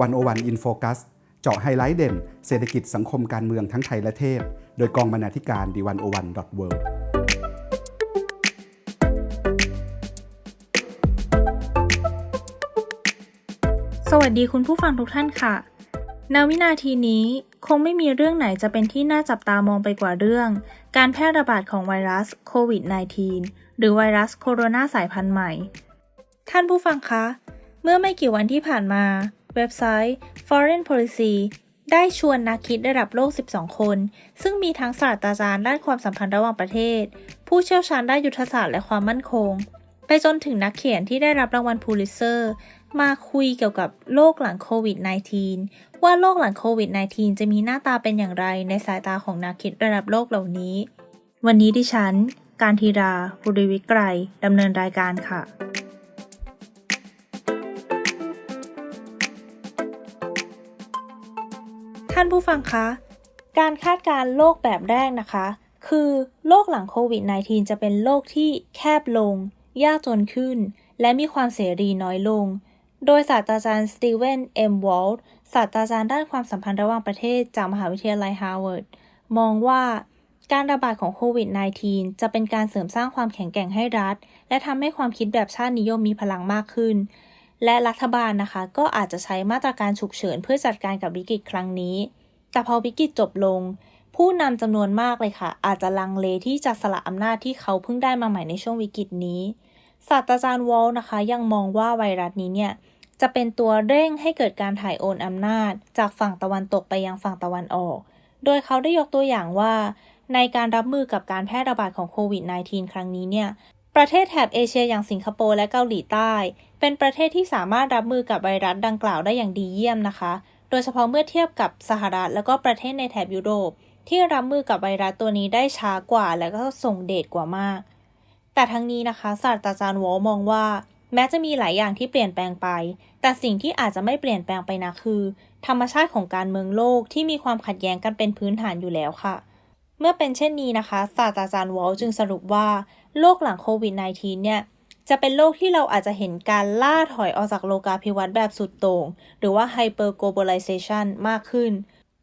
วันโอวันอินโฟคัสเจาะไฮไลท์เด่น เศรษฐกิจสังคมการเมืองทั้งไทยและเทศ โดยกองบรรณาธิการดีวันโอวันดอทเวิสวัสดีคุณผู้ฟังทุกท่านค่ะ ณ วินาทีนี้คงไม่มีเรื่องไหนจะเป็นที่น่าจับตามองไปกว่าเรื่อง การแพร่ระบาดของไวรัสโควิด -19 หรือไวรัสโคโรนาสายพันธุ์ใหม่ ท่านผู้ฟังคะ เมื่อไม่กี่วันที่ผ่านมา เว็บไซต์ Foreign Policy ได้ชวนนักคิดระดับโลก 12 คน ซึ่งมีทั้งศาสตราจารย์ด้านความสัมพันธ์ระหว่างประเทศ ผู้เชี่ยวชาญด้านยุทธศาสตร์และความมั่นคง ไปจนถึงนักเขียนที่ได้รับรางวัลพูลิเซอร์ มาคุยเกี่ยวกับโลกหลังโควิด -19 ว่าโลกหลังโควิด -19 จะมีหน้าตาเป็นอย่างไรในสายตาของนักคิดระดับโลกเหล่านี้ วันนี้ดิฉัน การทีรา บุริวิกรัยดำเนินรายการค่ะานผู้ฟังคะ การคาดการณ์โลกแบบแรกนะคะ คือโลกหลังโควิด -19 จะเป็นโลกที่แคบลง ยากจนขึ้น และมีความเสรีน้อยลง โดยศาสตราจารย์สตีเวนเอ็มวอลด์ศาสตราจารย์ด้านความสัมพันธ์ระหว่างประเทศจากมหาวิทยาลัยฮาร์วาร์ดมองว่าการระบาดของโควิด -19 จะเป็นการเสริมสร้างความแข็งแกร่งให้รัฐ และทำให้ความคิดแบบชาตินิยมมีพลังมากขึ้น และรัฐบาลนะคะ ก็อาจจะใช้มาตรการฉุกเฉินเพื่อจัดการกับวิกฤตครั้งนี้ แต่พอวิกฤตจบลง ผู้นำจำนวนมากเลยค่ะ อาจจะลังเลที่จะสละอำนาจที่เขาเพิ่งได้มาใหม่ในช่วงวิกฤตนี้ศาสตราจารย์วอลนะคะ ยังมองว่าไวรัสนี้เนี่ยจะเป็นตัวเร่งให้เกิดการถ่ายโอนอำนาจ จากฝั่งตะวันตกไปยังฝั่งตะวันออก โดยเขาได้ยกตัวอย่างว่า ในการรับมือกับการแพร่ระบาดของโควิด -19 ครั้งนี้เนี่ย ประเทศแถบเอเชียอย่างสิงคโปร์และเกาหลีใต้ เป็นประเทศที่สามารถรับมือกับไวรัสดังกล่าวได้อย่างดีเยี่ยมนะคะ โดยเฉพาะเมื่อเทียบกับสหรัฐแล้วก็ประเทศในแถบยุโรป ที่รับมือกับไวรัสตัวนี้ได้ช้ากว่า และก็ส่งเดชกว่ามาก แต่ทั้งนี้นะคะศาสตราจารย์วอลมองว่า แม้จะมีหลายอย่างที่เปลี่ยนแปลงไป แต่สิ่งที่อาจจะไม่เปลี่ยนแปลงไปนะคือ ธรรมชาติของการเมืองโลกที่มีความขัดแย้งกันเป็นพื้นฐานอยู่แล้วค่ะ เมื่อเป็นเช่นนี้นะคะ ศาสตราจารย์วอลจึงสรุปว่าโลกหลังโควิด -19 เนี่ย จะเป็นโลกที่เราอาจจะเห็นการล่าถอยออกจากโลกาภิวัตน์แบบสุดโต่งหรือว่า hyper globalization มากขึ้น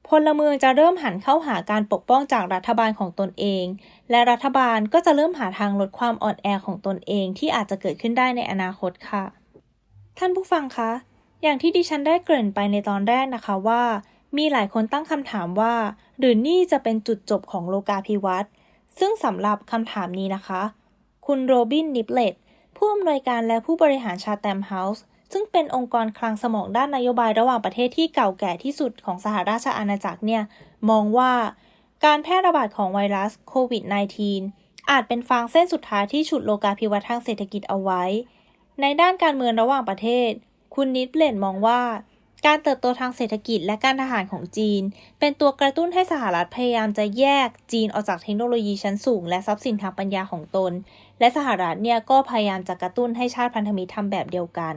พลเมืองจะเริ่มหันเข้าหาการปกป้องจากรัฐบาลของตนเอง และรัฐบาลก็จะเริ่มหาทางลดความอ่อนแอของตนเองที่อาจจะเกิดขึ้นได้ในอนาคตค่ะ ท่านผู้ฟังคะ อย่างที่ดิฉันได้เกริ่นไปในตอนแรกนะคะว่า มีหลายคนตั้งคำถามว่า หรือนี่จะเป็นจุดจบของโลกาภิวัตน์ซึ่งสำหรับคำถามนี้นะคะ คุณโรบิน นิปเลตผู้อำนวยการและผู้บริหารชาแตมเฮาส์ซึ่งเป็นองค์กรคลังสมองด้านนโยบายระหว่างประเทศที่เก่าแก่ที่สุดของสหราชอาณาจักรเนี่ย มองว่าการแพร่ระบาดของไวรัสโควิด -19 อาจเป็นฟางเส้นสุดท้ายที่ฉุดโลกาภิวัตน์ทางเศรษฐกิจเอาไว้ ในด้านการเมืองระหว่างประเทศ คุณนิดเลนมองว่า การเติบโตทางเศรษฐกิจและการทหารของจีน เป็นตัวกระตุ้นให้สหรัฐพยายามจะแยกจีนออกจากเทคโนโลยีชั้นสูง และทรัพย์สินทางปัญญาของตน และสหรัฐเนี่ยก็พยายามจะกระตุ้นให้ชาติพันธมิตรทำแบบเดียวกัน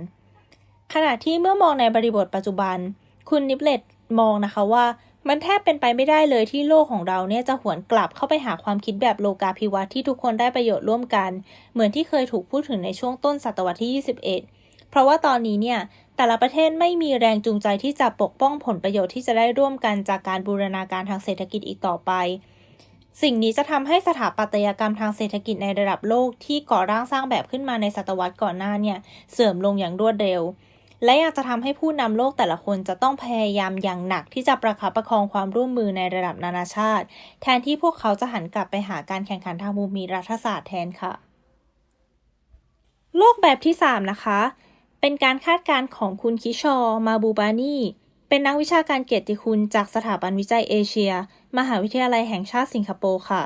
ขณะที่เมื่อมองในบริบทปัจจุบัน คุณนิปเลตมองนะคะว่า มันแทบเป็นไปไม่ได้เลยที่โลกของเราเนี่ยจะหวนกลับเข้าไปหาความคิดแบบโลกาภิวัตน์ที่ทุกคนได้ประโยชน์ร่วมกัน เหมือนที่เคยถูกพูดถึงในช่วงต้นศตวรรษที่ 21 เพราะว่าตอนนี้เนี่ย แต่ละประเทศไม่มีแรงจูงใจที่จะปกป้องผลประโยชน์ที่จะได้ร่วมกันจากการบูรณาการทางเศรษฐกิจอีกต่อไป สิ่งนี้จะทำให้สถาปัตยกรรมทางเศรษฐกิจในระดับโลกที่ก่อร่างสร้างแบบขึ้นมาในศตวรรษก่อนหน้าเนี่ยเสื่อมลงอย่างรวดเร็ว และยังจะทำให้ผู้นำโลกแต่ละคนจะต้องพยายามอย่างหนักที่จะประคับประคองความร่วมมือในระดับนานาชาติ แทนที่พวกเขาจะหันกลับไปหาการแข่งขันทางภูมิรัฐศาสตร์แทนค่ะ โลกแบบที่ 3 นะคะ เป็นการคาดการณ์ของคุณคิชอร์มาบูบานีเป็นนักวิชาการเกียรติคุณจากสถาบันวิจัยเอเชีย มหาวิทยาลัยแห่งชาติสิงคโปร์ค่ะ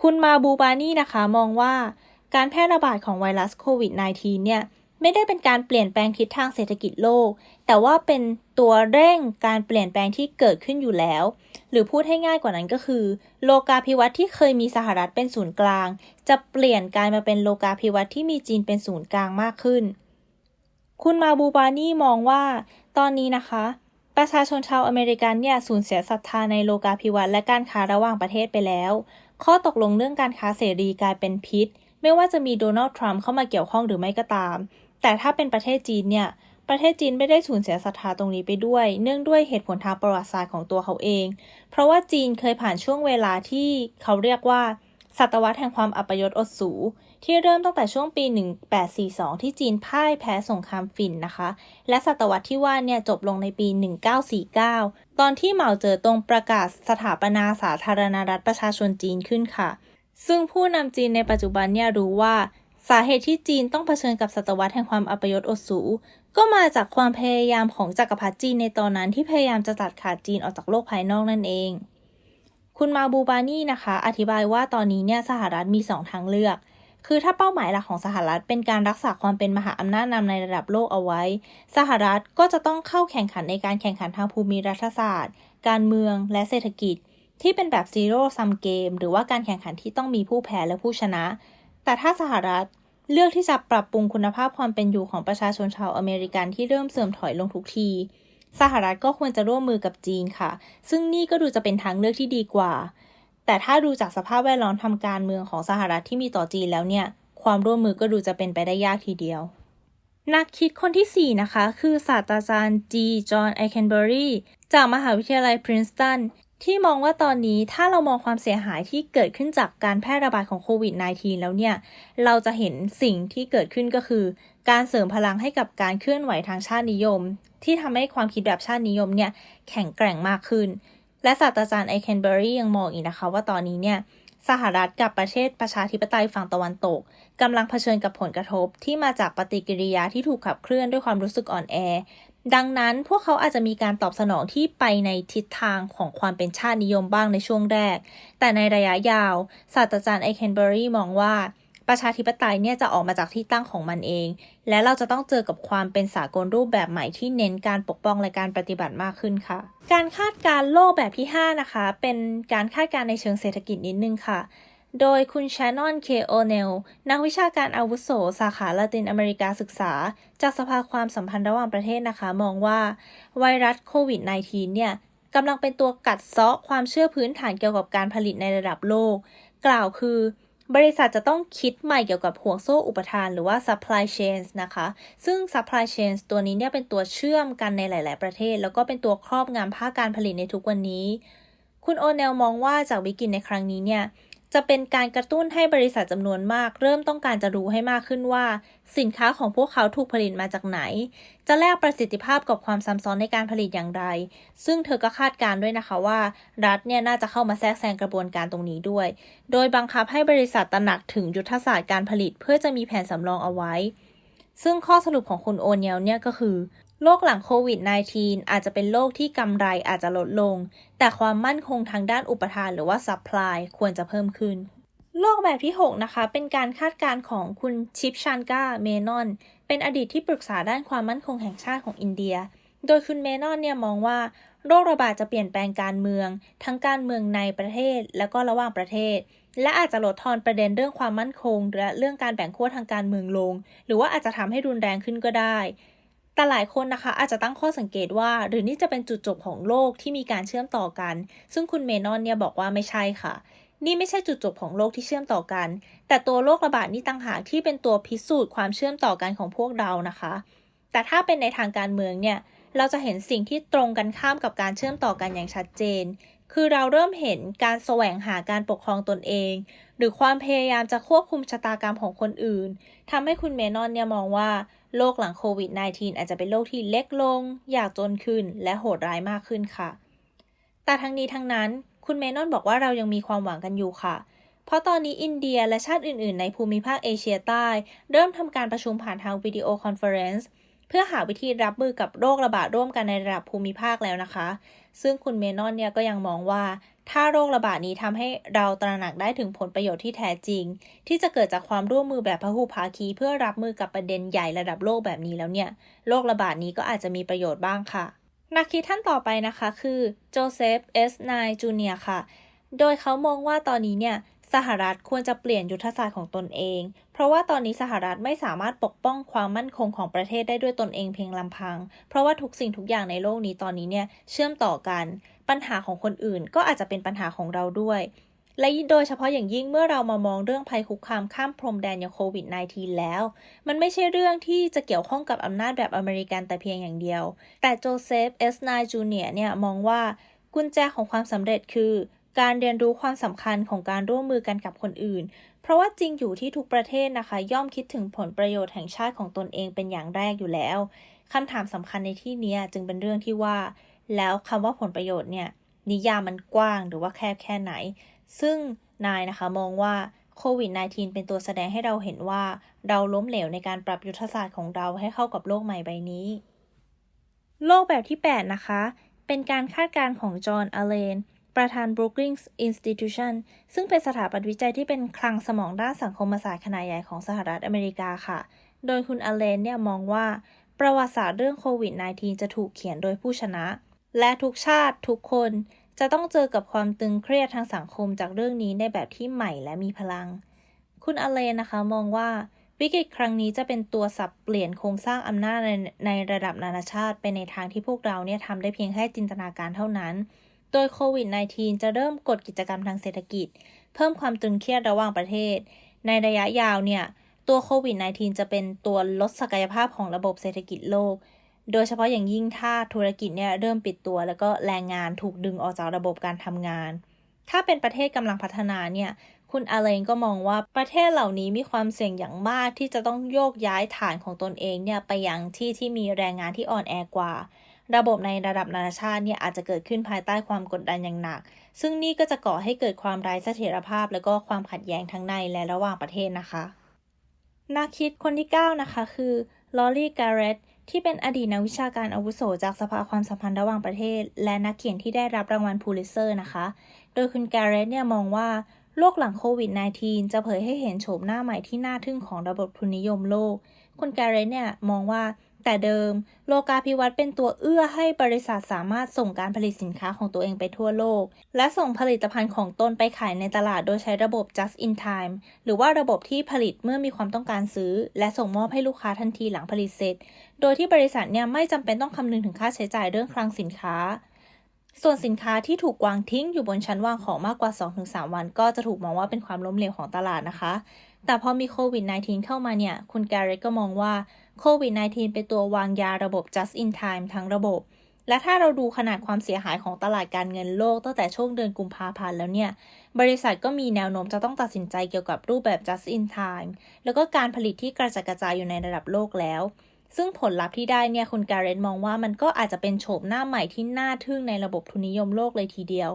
คุณมาบูบานีนะคะมองว่า การแพร่ระบาดของไวรัสโควิด -19 เนี่ยไม่ได้เป็นการเปลี่ยนแปลงทิศทางเศรษฐกิจโลก แต่ว่าเป็นตัวเร่งการเปลี่ยนแปลงที่เกิดขึ้นอยู่แล้ว หรือพูดให้ง่ายกว่านั้นก็คือ โลกาภิวัตน์ที่เคยมีสหรัฐเป็นศูนย์กลาง จะเปลี่ยนกลายมาเป็นโลกาภิวัตน์ที่มีจีนเป็นศูนย์กลางมากขึ้น คุณมาบูบานี่มองว่า ตอนนี้นะคะ ประชาชนชาวอเมริกันเนี่ยสูญเสียศรัทธาในโลกาภิวัตน์และการค้าระหว่างประเทศไปแล้ว ข้อตกลงเรื่องการค้าเสรีกลายเป็นพิษ ไม่ว่าจะมีโดนัลด์ทรัมป์เข้ามาเกี่ยวข้องหรือไม่ก็ตาม แต่ถ้าเป็นประเทศจีนเนี่ยประเทศจีนไม่ได้สูญเสียศรัทธาตรงนี้ไปด้วย เนื่องด้วยเหตุผลทางประวัติศาสตร์ของตัวเขาเอง เพราะว่าจีนเคยผ่านช่วงเวลาที่เขาเรียกว่า ศตวรรษแห่งความอัปยศอดสู ที่เริ่มตั้งแต่ช่วงปี 1842 ที่จีนพ่ายแพ้สงครามฝิ่นนะคะ และศตวรรษที่ว่าเนี่ยจบลงในปี 1949 ตอนที่เหมาเจ๋อตงประกาศสถาปนาสาธารณรัฐประชาชนจีนขึ้นค่ะ ซึ่งผู้นำจีนในปัจจุบันเนี่ยรู้ว่า สาเหตุที่จีนต้องเผชิญกับศตวรรษแห่งความอัปยศอดสู ก็มาจากความพยายามของจักรพรรดิจีนในตอนนั้นที่พยายามจะตัดขาดจีนออกจากโลกภายนอกนั่นเอง คุณมาบูบานี่นะคะ อธิบายว่าตอนนี้เนี่ยสหรัฐมีสองทางเลือก คือถ้าเป้าหมายหลักของสหรัฐเป็นการรักษาความเป็นมหาอำนาจนำในระดับโลกเอาไว้ สหรัฐก็จะต้องเข้าแข่งขันในการแข่งขันทางภูมิรัฐศาสตร์ การเมืองและเศรษฐกิจ ที่เป็นแบบ zero sum game หรือว่าการแข่งขันที่ต้องมีผู้แพ้และผู้ชนะ แต่ถ้าสหรัฐเลือกที่จะปรับปรุงคุณภาพความเป็นอยู่ของประชาชนชาวอเมริกันที่เริ่มเสื่อมถอยลงทุกที สหรัฐก็ควรจะร่วมมือกับจีนค่ะ ซึ่งนี่ก็ดูจะเป็นทางเลือกที่ดีกว่า แต่ถ้าดูจากสภาพแวดล้อมทำการเมืองของสหรัฐที่มีต่อจีนแล้วเนี่ย ความร่วมมือก็ดูจะเป็นไปได้ยากทีเดียว นักคิดคนที่ 4 นะคะ คือศาสตราจารย์จีจอห์นไอเคนเบอรีจากมหาวิทยาลัยพรินสตัน ที่มองว่าตอนนี้ถ้าเรามองความเสียหายที่เกิดขึ้นจากการแพร่ระบาดของโควิด -19 แล้วเนี่ย เราจะเห็นสิ่งที่เกิดขึ้นก็คือ การเสริมพลังให้กับการเคลื่อนไหวทางชาตินิยม ที่ทำให้ความคิดแบบชาตินิยมเนี่ยแข็งแกร่งมากขึ้น และศาสตราจารย์ไอเคนเบอรี่ยังมองอีกนะคะว่าตอนนี้เนี่ยสหรัฐกับประเทศประชาธิปไตยฝั่งตะวันตกกำลังเผชิญกับผลกระทบที่มาจากปฏิกิริยาที่ถูกขับเคลื่อนด้วยความรู้สึกอ่อนแอ ดังนั้นพวกเขาอาจจะมีการตอบสนองที่ไปในทิศทางของความเป็นชาตินิยมบ้างในช่วงแรก แต่ในระยะยาว ศาสตราจารย์ไอเคนเบอรี่มองว่า ประชาธิปไตยเนี่ยจะออกมาจากที่ตั้งของมันเอง และเราจะต้องเจอกับความเป็นสากลรูปแบบใหม่ที่เน้นการปกป้องและการปฏิบัติมากขึ้นค่ะ การคาดการ์โลกแบบที่ 5 นะคะ เป็นการคาดการในเชิงเศรษฐกิจนิดนึงค่ะ โดยคุณชานอน เคโอเนล นักวิชาการอาวุโส สาขาละตินอเมริกาศึกษา จากสภาความสัมพันธ์ระหว่างประเทศนะคะ มองว่าไวรัสโควิด -19 เนี่ยกำลังเป็นตัวกัดเซาะความเชื่อพื้นฐานเกี่ยวกับการผลิตในระดับโลก กล่าวคือบริษัทจะต้องคิดใหม่เกี่ยวกับห่วงโซ่อุปทานหรือว่า supply chains นะคะ ซึ่ง supply chains ตัวนี้เนี่ยเป็นตัวเชื่อมกันในหลาย ๆ ประเทศ แล้วก็เป็นตัวครอบงำภาคการผลิตในทุกวันนี้ คุณโอเนลมองว่าจากวิกฤตในครั้งนี้เนี่ย จะเป็นการกระตุ้นให้บริษัทจำนวนมาก เริ่มต้องการจะรู้ให้มากขึ้นว่า สินค้าของพวกเขาถูกผลิตมาจากไหน จะแลกประสิทธิภาพกับความซับซ้อนในการผลิตอย่างไร ซึ่งเธอก็คาดการณ์ด้วยนะคะว่า รัฐเนี่ยน่าจะเข้ามาแทรกแซงกระบวนการตรงนี้ด้วย โดยบังคับให้บริษัทตระหนักถึงยุทธศาสตร์การผลิต เพื่อจะมีแผนสำรองเอาไว้ ซึ่งข้อสรุปของคุณโอเนียลเนี่ยก็คือ โลกหลังโควิด -19 อาจจะเป็นโลกที่กำไรอาจจะลดลง แต่ความมั่นคงทางด้านอุปทานหรือว่า supply ควรจะเพิ่มขึ้น โลกแบบที่ 6 นะคะ เป็นการคาดการณ์ของคุณชิปชันกาเมนอน เป็นอดีตที่ปรึกษาด้านความมั่นคงแห่งชาติของอินเดีย โดยคุณเมนอนเนี่ยมองว่าโรคระบาดจะเปลี่ยนแปลงการเมือง ทั้งการเมืองในประเทศและก็ระหว่างประเทศ และอาจจะลดทอนประเด็นเรื่องความมั่นคง และเรื่องการแบ่งขั้วทางการเมืองลง หรือว่าอาจจะทำให้รุนแรงขึ้นก็ได้ แต่หลายคนนะคะอาจจะตั้งข้อสังเกตว่า หรือนี่จะเป็นจุดจบของโลกที่มีการเชื่อมต่อกัน ซึ่งคุณเมนอนเนี่ยบอกว่าไม่ใช่ค่ะ นี่ไม่ใช่จุดจบของโลกที่เชื่อมต่อกัน แต่ตัวโรคระบาดนี่ต่างหากที่เป็นตัวพิสูจน์ความเชื่อมต่อกันของพวกเรานะคะ แต่ถ้าเป็นในทางการเมืองเนี่ยเราจะเห็นสิ่งที่ตรงกันข้ามกับการเชื่อมต่อกันอย่างชัดเจน คือเราเริ่มเห็นการแสวงหาการปกครองตนเอง หรือความพยายามจะควบคุมชะตากรรมของคนอื่นทำให้คุณเมนอนเนี่ยมองว่า โลกหลังโควิด -19 อาจจะเป็นโลกที่เล็กลง อยากจนขึ้น และโหดร้ายมากขึ้นค่ะ แต่ทั้งนี้ทั้งนั้น คุณเมนอนบอกว่าเรายังมีความหวังกันอยู่ค่ะ เพราะตอนนี้อินเดียและชาติอื่น ๆ ในภูมิภาคเอเชียใต้ เริ่มทำการประชุมผ่านทางวิดีโอคอนเฟอเรนซ์ เพื่อหาวิธีรับมือกับโรคระบาดร่วมกันในระดับภูมิภาคแล้วนะคะ ซึ่งคุณเมนอนเนี่ยก็ยังมองว่า ถ้าโรคระบาดนี้ทำให้เราตระหนักได้ถึงผลประโยชน์ที่แท้จริง ที่จะเกิดจากความร่วมมือแบบพหุภาคี เพื่อรับมือกับประเด็นใหญ่ระดับโลกแบบนี้แล้วเนี่ยโรคระบาดนี้ก็อาจจะมีประโยชน์บ้างค่ะ นักคิดท่านต่อไปนะคะคือโจเซฟเอสไนจูเนียค่ะ โดยเขามองว่าตอนนี้เนี่ย สหรัฐควรจะเปลี่ยนยุทธศาสตร์ของตนเอง เพราะว่าตอนนี้สหรัฐไม่สามารถปกป้องความมั่นคงของประเทศได้ด้วยตนเองเพียงลำพัง เพราะว่าทุกสิ่งทุกอย่างในโลกนี้ตอนนี้เนี่ยเชื่อมต่อกัน ปัญหาของคนอื่นก็อาจจะเป็นปัญหาของเราด้วย และโดยเฉพาะอย่างยิ่งเมื่อเรามามองเรื่องภัยคุกคามข้ามพรมแดนอย่างโควิด -19 แล้ว มันไม่ใช่เรื่องที่จะเกี่ยวข้องกับอำนาจแบบอเมริกันแต่เพียงอย่างเดียว แต่โจเซฟเอสไนจูเนียเนี่ยมองว่ากุญแจของความสำเร็จคือ การเรียนรู้ความสำคัญของการร่วมมือกันกับคนอื่น เพราะว่าจริงอยู่ที่ทุกประเทศนะคะ ย่อมคิดถึงผลประโยชน์แห่งชาติของตนเองเป็นอย่างแรกอยู่แล้วคำถามสำคัญในที่นี้จึงเป็นเรื่องที่ว่า แล้วคำว่าผลประโยชน์เนี่ย นิยามมันกว้างหรือว่าแคบแค่ไหน ซึ่งนายนะคะมองว่าโควิด -19 เป็นตัวแสดงให้เราเห็นว่า เราล้มเหลวในการปรับยุทธศาสตร์ของเราให้เข้ากับโลกใหม่ใบนี้ โลกแบบที่ 8 นะคะ เป็นการคาดการณ์ของจอห์นอเลน ประธาน Brookings Institution ซึ่งเป็นสถาบันวิจัยที่เป็นคลังสมองด้านสังคมศาสตร์ขนาดใหญ่ของสหรัฐอเมริกาค่ะ โดยคุณอเลนเนี่ยมองว่า ประวัติศาสตร์เรื่องโควิด -19 จะถูกเขียนโดยผู้ชนะ และทุกชาติทุกคนจะต้องเจอกับความตึงเครียดทางสังคมจากเรื่องนี้ในแบบที่ใหม่และมีพลัง คุณอเลนนะคะมองว่าวิกฤตครั้งนี้จะเป็นตัวสับเปลี่ยนโครงสร้างอำนาจในในระดับนานาชาติ ไปในทางที่พวกเราเนี่ยทำได้เพียงแค่จินตนาการเท่านั้น โดยโควิด -19 จะเริ่มกดกิจกรรมทางเศรษฐกิจ เพิ่มความตึงเครียดระหว่างประเทศ ในระยะยาวเนี่ย ตัวโควิด -19 จะเป็นตัวลดศักยภาพของระบบเศรษฐกิจโลก โดยเฉพาะอย่างยิ่งถ้าธุรกิจเนี่ยเริ่มปิดตัว แล้วก็แรงงานถูกดึงออกจากระบบการทำงาน ถ้าเป็นประเทศกำลังพัฒนาเนี่ยคุณอาเลนก็มองว่าประเทศเหล่านี้มีความเสี่ยงอย่างมากที่จะต้องโยกย้ายฐานของตนเองเนี่ยไปยังที่ที่มีแรงงานที่อ่อนแอกว่า ระบบในระดับนานาชาติเนี่ยอาจจะเกิดขึ้นภายใต้ความกดดันอย่างหนัก ซึ่งนี่ก็จะก่อให้เกิดความไร้เสถียรภาพ และก็ความขัดแย้งทั้งในและระหว่างประเทศนะคะ นักคิดคนที่ 9 นะคะ คือลอรี่การเรตที่เป็นอดีตนักวิชาการอาวุโสจากสภาความสัมพันธ์ระหว่างประเทศ และนักเขียนที่ได้รับรางวัลพูลิเซอร์นะคะ โดยคุณการเรตเนี่ยมองว่าโลกหลังโควิด -19 จะเผยให้เห็นโฉมหน้าใหม่ที่น่าทึ่งของระบบทุนนิยมโลก คุณการเรตเนี่ยมองว่า แต่เดิม โลกาภิวัตน์เป็นตัวเอื้อให้บริษัทสามารถส่งการผลิตสินค้าของตัวเองไปทั่วโลก และส่งผลิตภัณฑ์ของตนไปขายในตลาดโดยใช้ระบบ just in time หรือว่าระบบที่ผลิตเมื่อมีความต้องการซื้อ และส่งมอบให้ลูกค้าทันทีหลังผลิตเสร็จ โดยที่บริษัทเนี่ยไม่จำเป็นต้องคำนึงถึงค่าใช้จ่ายเรื่องคลังสินค้า ส่วนสินค้าที่ถูกวางทิ้งอยู่บนชั้นวางของมากกว่า 2-3 วัน ก็จะถูกมองว่าเป็นความล้มเหลวของตลาดนะคะ แต่พอมีโควิด -19 เข้ามาเนี่ย คุณแกเรตก็มองว่า โควิด -19 เป็นตัววางยาระบบ just in time ทั้งระบบ และถ้าเราดูขนาดความเสียหายของตลาดการเงินโลกตั้งแต่ช่วงเดือนกุมภาพันธ์แล้วเนี่ย บริษัทก็มีแนวโน้มจะต้องตัดสินใจเกี่ยวกับรูปแบบ just in time แล้วก็การผลิตที่กระจัดกระจายอยู่ในระดับโลกแล้ว ซึ่งผลลัพธ์ที่ได้เนี่ยคุณการเรนมองว่ามันก็อาจจะเป็นโฉมหน้าใหม่ที่น่าทึ่งในระบบทุนนิยมโลกเลยทีเดียว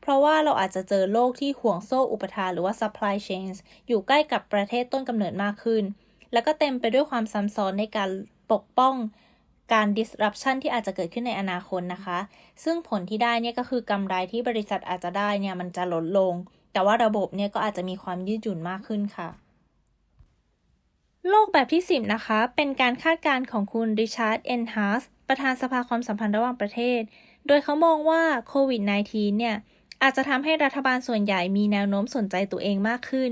เพราะว่าเราอาจจะเจอโลกที่ห่วงโซ่อุปทานหรือว่า supply chains อยู่ใกล้กับประเทศต้นกำเนิดมากขึ้น แล้วก็เต็มไปด้วยความซ้ำซ้อนในการปกป้องการ disruption ที่อาจจะเกิดขึ้นในอนาคตนะคะ ซึ่งผลที่ได้เนี่ยก็คือกำไรที่บริษัทอาจจะได้เนี่ยมันจะลดลง แต่ว่าระบบเนี่ยก็อาจจะมีความยืดหยุ่นมากขึ้นค่ะโลกแบบที่ 10 นะคะ เป็นการคาดการณ์ของคุณริชาร์ด เอนฮาร์สประธานสภาความสัมพันธ์ระหว่างประเทศ โดยเขามองว่าโควิด -19 เนี่ย อาจจะทำให้รัฐบาลส่วนใหญ่มีแนวโน้มสนใจตัวเองมากขึ้น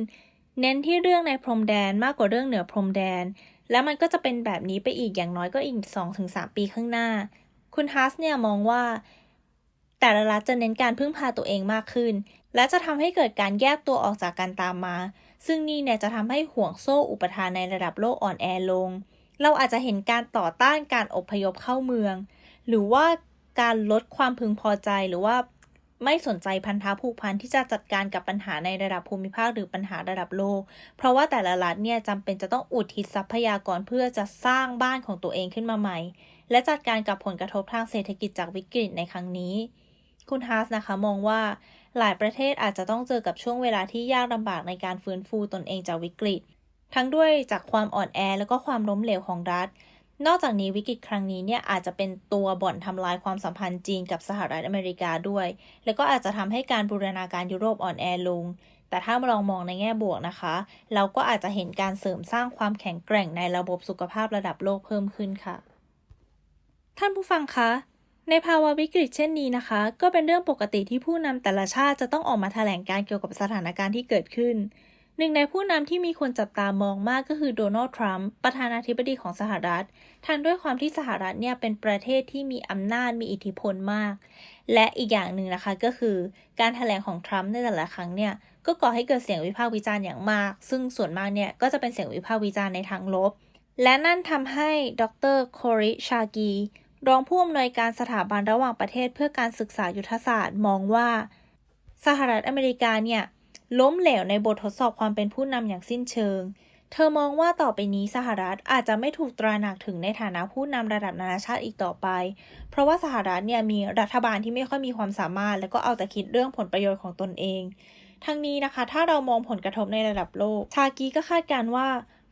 เน้นที่เรื่องในพรมแดนมากกว่าเรื่องเหนือพรมแดน และมันก็จะเป็นแบบนี้ไปอีกอย่างน้อยก็อีก 2-3 ปีข้างหน้า คุณฮัสเนี่ยมองว่า แต่ละรัฐจะเน้นการพึ่งพาตัวเองมากขึ้น และจะทำให้เกิดการแยกตัวออกจากกันตามมา ซึ่งนี่เนี่ยจะทำให้ห่วงโซ่อุปทานในระดับโลกอ่อนแอลง เราอาจจะเห็นการต่อต้านการอพยพเข้าเมือง หรือว่าการลดความพึงพอใจหรือว่า ไม่สนใจพันธะผูกพันที่จะจัดการกับปัญหาในระดับภูมิภาคหรือปัญหาระดับโลก เพราะว่าแต่ละรัฐเนี่ยจำเป็นจะต้องอุทิศทรัพยากรเพื่อจะสร้างบ้านของตัวเองขึ้นมาใหม่ และจัดการกับผลกระทบทางเศรษฐกิจจากวิกฤตในครั้งนี้ คุณฮาร์สนะคะมองว่าหลายประเทศอาจจะต้องเจอกับช่วงเวลาที่ยากลำบากในการฟื้นฟูตนเองจากวิกฤต ทั้งด้วยจากความอ่อนแอและก็ความล้มเหลวของรัฐ นอกจากนี้วิกฤตครั้งนี้เนี่ยอาจจะเป็นตัวบ่อนทำลายความสัมพันธ์จีนกับสหรัฐอเมริกาด้วย แล้วก็อาจจะทำให้การบูรณาการยุโรปอ่อนแอลง แต่ถ้าลองมองในแง่บวกนะคะ เราก็อาจจะเห็นการเสริมสร้างความแข็งแกร่งในระบบสุขภาพระดับโลกเพิ่มขึ้นค่ะ ท่านผู้ฟังคะในภาวะวิกฤตเช่นนี้นะคะ ก็เป็นเรื่องปกติที่ผู้นำแต่ละชาติจะต้องออกมาแถลงการเกี่ยวกับสถานการณ์ที่เกิดขึ้น หนึ่งในผู้นำที่มีคนจับตามองมากก็คือโดนัลด์ทรัมป์ประธานาธิบดีของสหรัฐทันด้วยความที่สหรัฐเนี่ยเป็นประเทศที่มีอำนาจมีอิทธิพลมาก และอีกอย่างหนึ่งนะคะก็คือการแถลงของทรัมป์ในแต่ละครั้งเนี่ยก็ก่อให้เกิดเสียงวิพากษ์วิจารณ์อย่างมาก ซึ่งส่วนมากเนี่ยก็จะเป็นเสียงวิพากษ์วิจารณ์ในทางลบ และนั่นทำให้ดรโคริชากีรองผู้อำนวยการสถาบันระหว่างประเทศเพื่อการศึกษายุทธศาสตร์มองว่า สหรัฐอเมริกาเนี่ย ล้มเหลวในบททดสอบความเป็นผู้นำอย่างสิ้นเชิง เธอมองว่าต่อไปนี้สหรัฐอาจจะไม่ถูกตราหนักถึงในฐานะผู้นำระดับนานาชาติอีกต่อไป เพราะว่าสหรัฐเนี่ยมีรัฐบาลที่ไม่ค่อยมีความสามารถ และก็เอาแต่คิดเรื่องผลประโยชน์ของตนเอง ทั้งนี้นะคะ ถ้าเรามองผลกระทบในระดับโลก ชากีก็คาดการณ์ว่า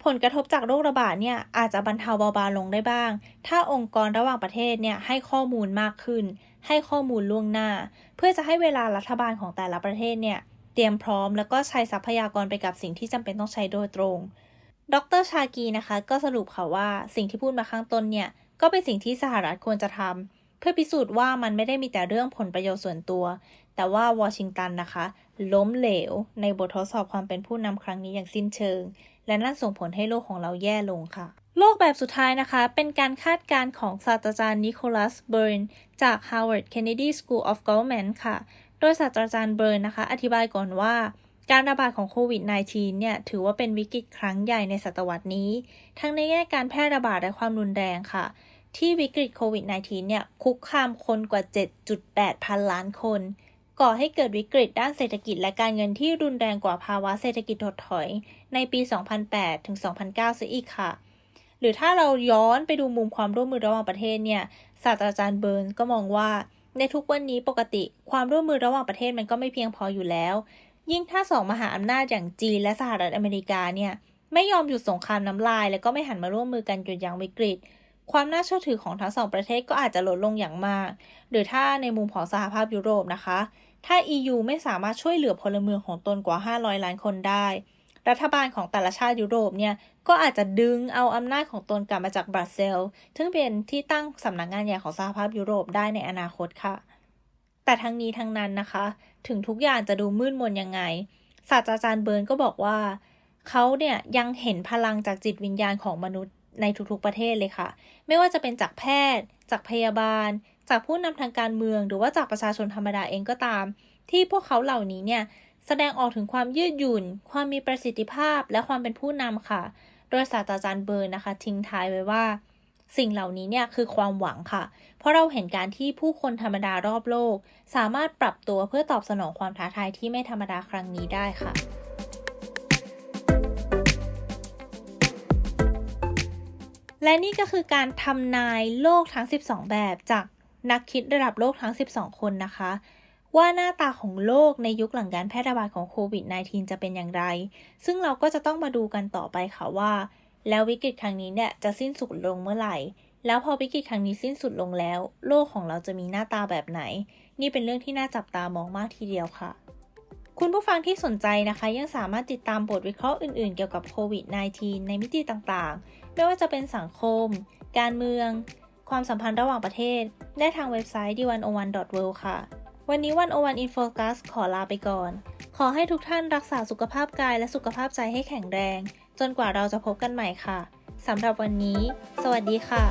ผลกระทบจากโรคระบาดเนี่ยอาจจะบรรเทาเบาบางลงได้บ้าง ถ้าองค์กรระหว่างประเทศเนี่ยให้ข้อมูลมากขึ้น ให้ข้อมูลล่วงหน้า เพื่อจะให้เวลารัฐบาลของแต่ละประเทศเนี่ย เตรียมพร้อมแล้วก็ใช้ทรัพยากรไปกับสิ่งที่จำเป็นต้องใช้โดยตรง ดรชากีนะคะ ก็สรุปค่ะว่าสิ่งที่พูดมาข้างต้นเนี่ย ก็เป็นสิ่งที่สหรัฐควรจะทำเพื่อพิสูจน์ว่ามันไม่ได้มีแต่เรื่องผลประโยชน์ส่วนตัว แต่ว่าวอชิงตันนะคะ ล้มเหลว ในบททดสอบความเป็นผู้นำครั้งนี้อย่างสิ้นเชิง และนั่นส่งผลให้โลกของเราแย่ลงค่ะโลกแบบสุดท้ายนะคะ เป็นการคาดการณ์ของศาสตราจารย์นิโคลัสเบิร์น จาก Harvard Kennedy School of Government ค่ะ ดยศาสตราจารย์เบิร์นนะคะ อธิบายก่อนว่าการระบาดของโควิด -19 เนี่ยถือว่าเป็นวิกฤตครั้งใหญ่ในศตวรรษนี้ ทั้งในแง่การแพร่ระบาดและความรุนแรงค่ะ ที่วิกฤตโควิด -19 เนี่ยคุกคามคนกว่า 7.8 พันล้านคน ก่อให้เกิดวิกฤตด้านเศรษฐกิจและการเงินที่รุนแรงกว่าภาวะเศรษฐกิจถดถอย ในปี 2008 ถึง 2009ซะอีกค่ะ หรือถ้าเราย้อนไปดูมุมความร่วมมือระหว่างประเทศเนี่ยศาสตราจารย์เบิร์นก็มองว่า ในทุกวันนี้ปกติ ความร่วมมือระหว่างประเทศมันก็ไม่เพียงพออยู่แล้ว ยิ่งถ้าสองมหาอำนาจอย่างจีนและสหรัฐอเมริกาเนี่ยไม่ยอมหยุดสงครามน้ำลาย และก็ไม่หันมาร่วมมือกันหยุดยั้งวิกฤต ความน่าเชื่อถือของทั้งสองประเทศก็อาจจะลดลงอย่างมาก หรือถ้าในมุมของสหภาพยุโรปนะคะ ถ้า EU ไม่สามารถช่วยเหลือพลเมืองของตนกว่า 500 ล้านคนได้ รัฐบาลของแต่ละชาติยุโรปเนี่ยก็อาจจะดึงเอาอำนาจของตนกลับมาจากบรัสเซลซึ่งเป็นที่ตั้งสำนักงานใหญ่ของสหภาพยุโรปได้ในอนาคตค่ะ แต่ทั้งนี้ทั้งนั้นนะคะ ถึงทุกอย่างจะดูมืดมนยังไง ศาสตราจารย์เบิร์นก็บอกว่า เขาเนี่ยยังเห็นพลังจากจิตวิญญาณของมนุษย์ในทุกๆประเทศเลยค่ะ ไม่ว่าจะเป็นจากแพทย์ จากพยาบาล จากผู้นำทางการเมือง หรือว่าจากประชาชนธรรมดาเองก็ตาม ที่พวกเขาเหล่านี้เนี่ย แสดงออกถึงความยืดหยุ่น ความมีประสิทธิภาพ และความเป็นผู้นำค่ะ โดยศาสตราจารย์เบิร์นนะคะ ทิ้งท้ายไว้ว่า สิ่งเหล่านี้เนี่ยคือความหวังค่ะ เพราะเราเห็นการที่ผู้คนธรรมดารอบโลก สามารถปรับตัวเพื่อตอบสนองความท้าทายที่ไม่ธรรมดาครั้งนี้ได้ค่ะและนี่ก็คือการทำนายโลกทั้ง 12 แบบจากนักคิดระดับโลกทั้ง 12 คนนะคะ ว่าหน้าตาของโลกในยุคหลังการแพร่ระบาดของโควิด -19 จะเป็นอย่างไร ซึ่งเราก็จะต้องมาดูกันต่อไปค่ะว่า แล้ววิกฤตครั้งนี้เนี่ยจะสิ้นสุดลงเมื่อไหร่ แล้วพอวิกฤตครั้งนี้สิ้นสุดลงแล้ว โลกของเราจะมีหน้าตาแบบไหน นี่เป็นเรื่องที่น่าจับตามองมากทีเดียวค่ะคุณผู้ฟังที่สนใจนะคะ ยังสามารถติดตามบทวิเคราะห์อื่นๆ เกี่ยวกับโควิด -19 ในมิติต่างๆ ไม่ว่าจะเป็นสังคม การเมือง ความสัมพันธ์ระหว่างประเทศ ได้ทางเว็บไซต์ d101.world ค่ะ วันนี้วันโอวันอินโฟกัสขอลาไปก่อน ขอให้ทุกท่านรักษาสุขภาพกายและสุขภาพใจให้แข็งแรง จนกว่าเราจะพบกันใหม่ค่ะ สำหรับวันนี้ สวัสดีค่ะ